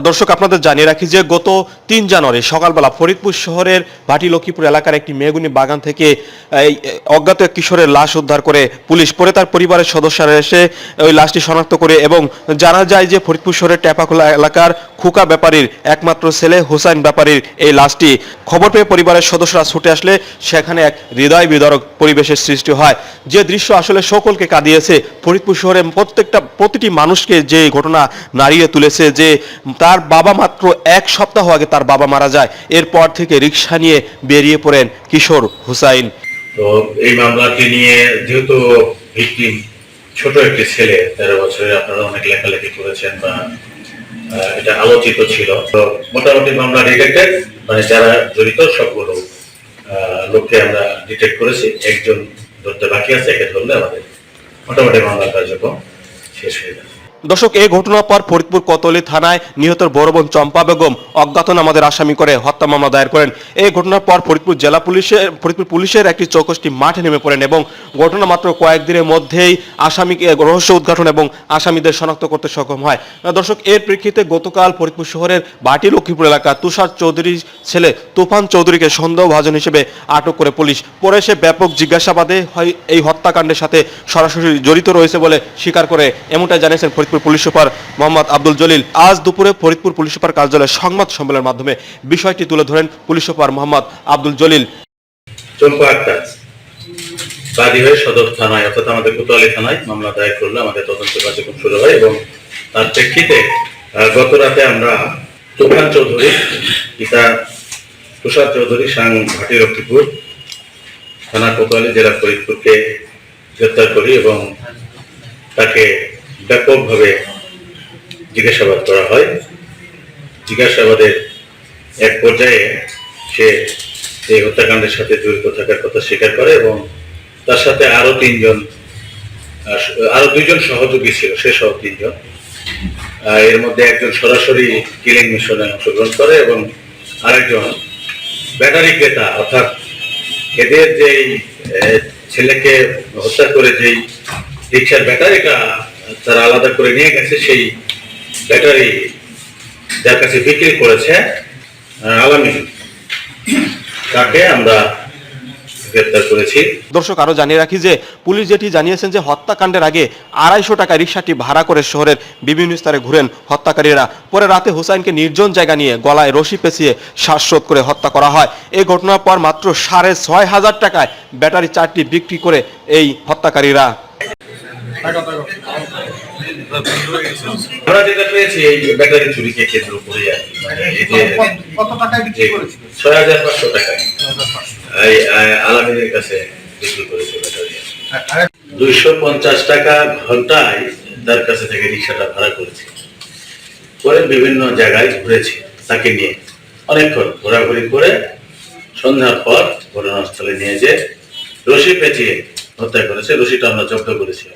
দর্শক আপনাদের জানিয়ে রাখি যে গত তিন জানুয়ারি সকালবেলা ফরিদপুর শহরের ভাটি লক্ষ্মীপুর এলাকার একটি মেগুনি বাগান থেকে অজ্ঞাত এক কিশোরের লাশ উদ্ধার করে পুলিশ পরে তার পরিবারের সদস্যরা এসে ওই লাশটি শনাক্ত করে এবং জানা যায় যে ফরিদপুর শহরের টেপাখোলা এলাকার খুকা ব্যাপারীর একমাত্র ছেলে হোসাইন ব্যাপারীর এই লাশটি খবর পেয়ে পরিবারের সদস্যরা ছুটে আসলে সেখানে এক হৃদয় বিদরক পরিবেশের সৃষ্টি হয়। যে দৃশ্য আসলে সকলকে কাঁদিয়েছে। ফরিদপুর শহরের প্রত্যেকটা, প্রতিটি মানুষকে যে ঘটনা নাড়িয়ে তুলেছে যে তার বাবা মাত্র এক সপ্তাহ আগে তার বাবা মারা যায়। এরপর থেকে রিক্সা নিয়ে বেরিয়ে পড়েন কিশোর হুসাইন। তো এই মামলাটি নিয়ে যেহেতু ভিকটিম ছোট একটি ছেলে, তেরো বছরে আপনারা অনেক লেখালেখি করেছেন বা এটা আলোচিত ছিল। তো মোটামুটি মামলা ডিটেক্টেড মানে যারা জড়িত সবগুলো লোককে আমরা ডিটেক্ট করেছি। একজন ধরতে বাকি আছে, একে ধরলে আমাদের মোটামুটি মামলা কার্যক্রম শেষ হয়ে যাবে। দর্শক, এই ঘটনার পর ফরিদপুর কোতোয়ালি থানায় নিহতের বড় বোন চম্পা বেগম অজ্ঞাতনামাদের আসামি করে হত্যা মামলা দায়ের করেন। এই ঘটনার পর ফরিদপুর জেলা পুলিশের, ফরিদপুর পুলিশের একটি চৌকসটি মাঠে নেমে পড়েন এবং ঘটনা মাত্র কয়েকদিনের মধ্যেই আসামিকে রহস্য উদ্ঘাটন এবং আসামিদের শনাক্ত করতে সক্ষম হয়। দর্শক, এর প্রেক্ষিতে গতকাল ফরিদপুর শহরের বাটি লক্ষ্মীপুর এলাকা তুষার চৌধুরীর ছেলে তুফান চৌধুরীকে সন্দেহভাজন হিসেবে আটক করে পুলিশ। পরে সে ব্যাপক জিজ্ঞাসাবাদে হয়, এই হত্যাকাণ্ডের সাথে সরাসরি জড়িত রয়েছে বলে স্বীকার করে এমনটাই জানিয়েছেন ফরিদপুর পুলিশ সুপার মোহাম্মদ আব্দুল জলিল। আজ দুপুরে ফরিদপুর পুলিশ সুপার কার্যালয়ে সংবাদ সম্মেলনের মাধ্যমে বিষয়টি তুলে ধরেন পুলিশ সুপার মোহাম্মদ আব্দুল জলিল। বাদী হয়ে সদর থানায়, অর্থাৎ আমাদের কোতোয়ালি থানায় মামলা দায়ের করলে আমাদের তদন্ত কার্যক্রম শুরু হয় এবং তার প্রেক্ষিতে গত রাতে আমরা তুফান চৌধুরী, পিতা তুষার চৌধুরী, সাং লক্ষ্মীপুর থানা কোতোয়ালি জেলা ফরিদপুরকে গ্রেপ্তার করি এবং তাকে ব্যাপকভাবে জিজ্ঞাসাবাদ করা হয়। জিজ্ঞাসাবাদের এক পর্যায়ে সে এই হত্যাকাণ্ডের সাথে জড়িত থাকার কথা স্বীকার করে এবং তার সাথে আরও তিনজন আহ, আরও দুইজন সহযোগী ছিল সে সহ তিনজন। এর মধ্যে একজন সরাসরি কিলিং মিশনে অংশগ্রহণ করে এবং আরেকজন ব্যাটারি ক্রেতা অর্থাৎ এদের যেই ছেলেকে হত্যা করে যেই রিক্সার ব্যাটারিটা তারা আলাদা করে নিয়ে গেছে সেই ব্যাটারি যার কাছে বিক্রি করেছে আহ, আলামিন তাকে আমরা দর্শক আরও জানিয়ে রাখি যে পুলিশ যেটি জানিয়েছেন যে হত্যাকাণ্ডের আগে আড়াইশো টাকা রিক্সাটি ভাড়া করে শহরের বিভিন্ন স্তরে ঘুরেন হত্যাকারীরা। পরে রাতে হুসাইনকে নির্জন জায়গা নিয়ে গলায় রশি পেঁচিয়ে শ্বাসরোধ করে হত্যা করা হয়। এই ঘটনার পর মাত্র সাড়ে ছয় হাজার টাকায় ব্যাটারি চারটি বিক্রি করে এই হত্যাকারীরা। আমরা যেটা পেয়েছি এই ব্যাটারি চুরিকে কেন্দ্র করে আর কি। মানে কত টাকায় বিক্রি করেছিল ছয় হাজার পাঁচশো টাকায়। এই আলামিনের কাছে বিক্রি করেছে ব্যাটারি। দুইশো পঞ্চাশ টাকা ঘন্টায় তার কাছে থেকে রিক্সাটা ভাড়া করেছে। পরে বিভিন্ন জায়গায় ঘুরেছে তাকে নিয়ে। অনেকক্ষণ ঘোরাঘুরি করে সন্ধ্যার পর ঘটনাস্থলে নিয়ে যে রশি পেঁচিয়ে হত্যা করেছে। রশিটা আমরা জব্দ করেছি।